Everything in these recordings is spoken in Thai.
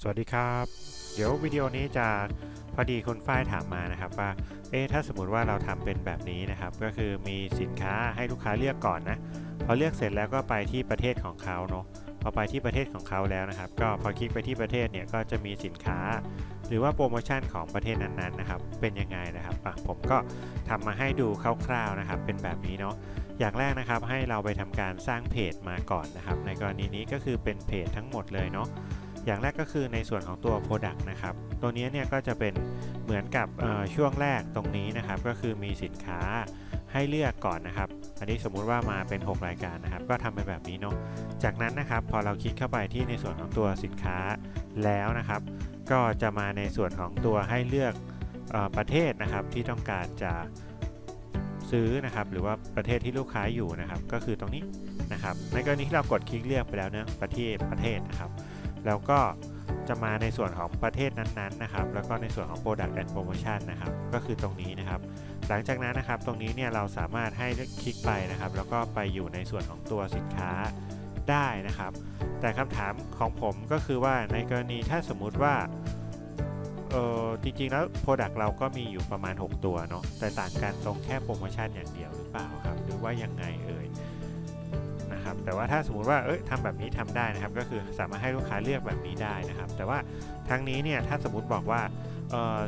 สวัสดีครับ เดี๋ยววิดีโอนี้จะพอดีคุณฝ้ายถามมานะครับว่า เอ๊ะถ้าสมมติว่าเราทำเป็นแบบนี้นะครับ ก็คือมีสินค้าให้ลูกค้าเลือกก่อนนะ พอเลือกเสร็จแล้วก็ไปที่ประเทศของเขาเนาะ พอไปที่ประเทศของเขาแล้วนะครับ ก็พอคลิกไปที่ประเทศเนี่ยก็จะมีสินค้า หรือว่าโปรโมชั่นของประเทศนั้นๆนะครับ เป็นยังไงนะครับอะผมก็ทำมาให้ดูคร่าวๆนะครับ เป็นแบบนี้เนาะ อย่างแรกนะครับให้เราไปทำการสร้างเพจมาก่อนนะครับ ในกรณีนี้ก็คือเป็นเพจทั้งหมดเลยเนาะ อย่างแรกก็คือในส่วนของตัว Product นะครับ ตัวนี้เนี่ยก็จะเป็นเหมือนกับช่วงแรกตรงนี้นะครับ ก็คือมีสินค้าให้เลือกก่อนนะครับ อันนี้สมมุติว่ามาเป็น 6 รายการนะครับ ก็ทำไปแบบนี้เนาะ จากนั้นนะครับพอเราคลิกเข้าไปที่ในส่วนของตัวสินค้าแล้วนะครับ ก็จะมาในส่วนของตัวให้เลือกอประเทศนะครับที่ต้องการจะซื้อนะครับหรือว่าประเทศที่ลูกค้าอยู่นะครับ ก็คือตรงนี้นะครับในกรณีที่เรากดคลิกเลือกไปแล้วเนะประเทศประเทศนะครับ แล้วก็จะมาในส่วนของประเทศนั้นๆนะครับ แล้วก็ในส่วนของ Product and Promotion นะครับ ก็คือตรงนี้นะครับ หลังจากนั้นนะครับ ตรงนี้เนี่ยเราสามารถให้คลิกไปนะครับ แล้วก็ไปอยู่ในส่วนของตัวสินค้าได้นะครับ แต่คำถามของผมก็คือว่าในกรณีถ้าสมมุติว่าเออจริงๆแล้ว Product เราก็มีอยู่ประมาณ 6 ตัวเนาะแต่ต่างกันตรงแค่โปรโมชั่นอย่างเดียวหรือเปล่าครับ หรือว่ายังไงเอ่ย นะครับ แต่ว่าถ้าสมมติว่าเอ้ยทำแบบนี้ทำได้นะครับ ก็คือสามารถให้ลูกค้าเลือกแบบนี้ได้นะครับ แต่ว่าทั้งนี้เนี่ยถ้าสมมติบอกว่า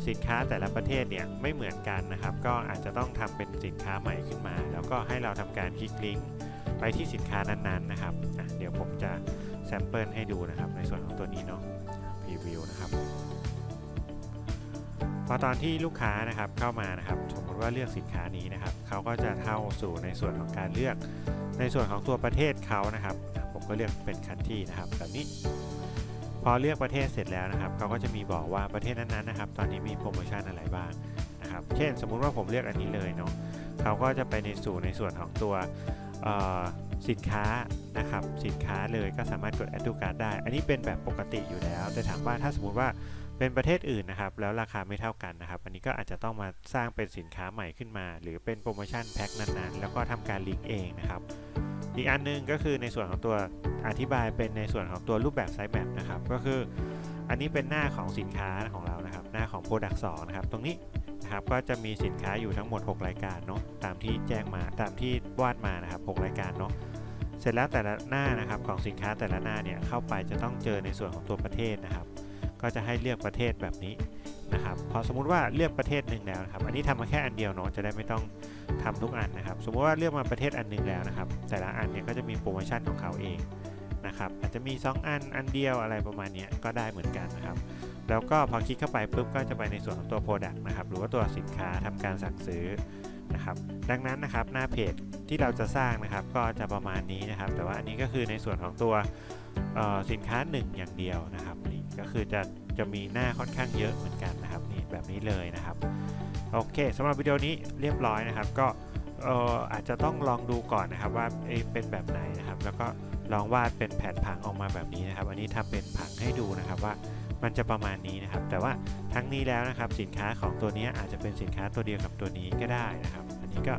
สินค้าแต่ละประเทศเนี่ยไม่เหมือนกันนะครับ ก็อาจจะต้องทำเป็นสินค้าใหม่ขึ้นมา แล้วก็ให้เราทำการคลิกลิงก์ไปที่สินค้านั้นๆนะครับ เดี๋ยวผมจะแซมเปิลให้ดูนะครับในส่วนของตัวนี้เนาะพรีวิวนะครับ พอตอนที่ลูกค้านะครับเข้ามานะครับสมมติว่าเลือกสินค้านี้นะครับเขาก็จะเข้าสู่ในส่วนของการเลือก ในส่วนของตัวประเทศเขานะครับ ผมก็เลือกเป็นคันที่นะครับแบบนี้ พอเลือกประเทศเสร็จแล้วนะครับเขาก็จะมีบอกว่าประเทศนั้นๆนะครับ ตอนนี้มีโปรโมชั่นอะไรบ้างนะครับ เช่น สมมุติว่าผมเลือกอันนี้เลยเนาะเขาก็จะไปในสู่ในส่วนของตัว สินค้านะครับสินค้าเลยก็สามารถกด add to cart ได้ อันนี้เป็นแบบปกติอยู่แล้ว แต่ถามว่าถ้าสมมุติว่าเป็นประเทศอื่นนะครับ แล้วราคาไม่เท่ากันนะครับ อันนี้ก็อาจจะต้องมาสร้างเป็นสินค้าใหม่ขึ้นมา หรือเป็นโปรโมชั่นแพ็คนั้นๆ แล้วก็ทำการลิงก์เองนะครับ อีกอันหนึงก็คือในส่วนของตัวอธิบายเป็นในส่วนของตัวรูปแบบไซต์แมปนะครับ ก็คืออันนี้เป็นหน้าของสินค้าของเรานะครับ หน้าของ Product 2นะครับ ตรงนี้ นะครับก็จะมีสินค้าอยู่ทั้งหมด 6 รายการเนาะตามที่แจ้งมาตามที่วาดมานะครับ 6 รายการเนาะเสร็จแล้วแต่ละหน้านะครับของสินค้าแต่ละหน้าเนี่ยเข้าไปจะต้องเจอในส่วนของตัวประเทศนะครับ ก็จะให้เลือกประเทศแบบนี้นะครับพอสมมุติว่าเลือกประเทศหนึ่งแล้วนะครับ อันนี้ทำมาแค่อันเดียวเนาะจะได้ไม่ต้องทำทุกอันนะครับ สมมติว่าเลือกมาประเทศอันหนึงแล้วนะครับ แต่ละอันเนี่ยก็จะมีโปรโมชั่นของเขาเองนะครับ อาจจะมี 2 อันอันเดียวอะไรประมาณนี้ก็ได้เหมือนกันนะครับ แล้วก็พอคลิกเข้าไปปุ๊บก็จะไปในส่วนของตัว Product นะครับ หรือว่าตัวสินค้าทำการสั่งซื้อนะครับ ดังนั้นนะครับหน้าเพจที่เราจะสร้างนะครับ ก็จะประมาณนี้นะครับ แต่ว่าอันนี้ก็คือในส่วนของตัวสินค้า 1 อย่างเดียวนะครับนี่ก็คือจะจะมีหน้าค่อนข้างเยอะเหมือนกันนะครับนี่แบบนี้เลยนะครับโอเคสำหรับวิดีโอนี้เรียบร้อยนะครับ ก็อาจจะต้องลองดูก่อนนะครับว่าเเป็นแบบไหนนะครับ แล้วก็ลองวาดเป็นแผนผังออกมาแบบนี้นะครับ อันนี้ทำเป็นผังให้ดูนะครับว่า มันจะประมาณนี้นะครับ แต่ว่าทั้งนี้แล้วนะครับสินค้าของตัวนี้อาจจะเป็นสินค้าตัวเดียวกับตัวนี้ก็ได้นะครับ อันนี้ก็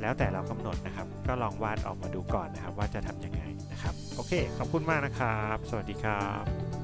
แล้วแต่เรากำหนดนะครับ ก็ลองวาดออกมาดูก่อนนะครับ ว่าจะทำยังไงนะครับ โอเค ขอบคุณมากนะครับ สวัสดีครับ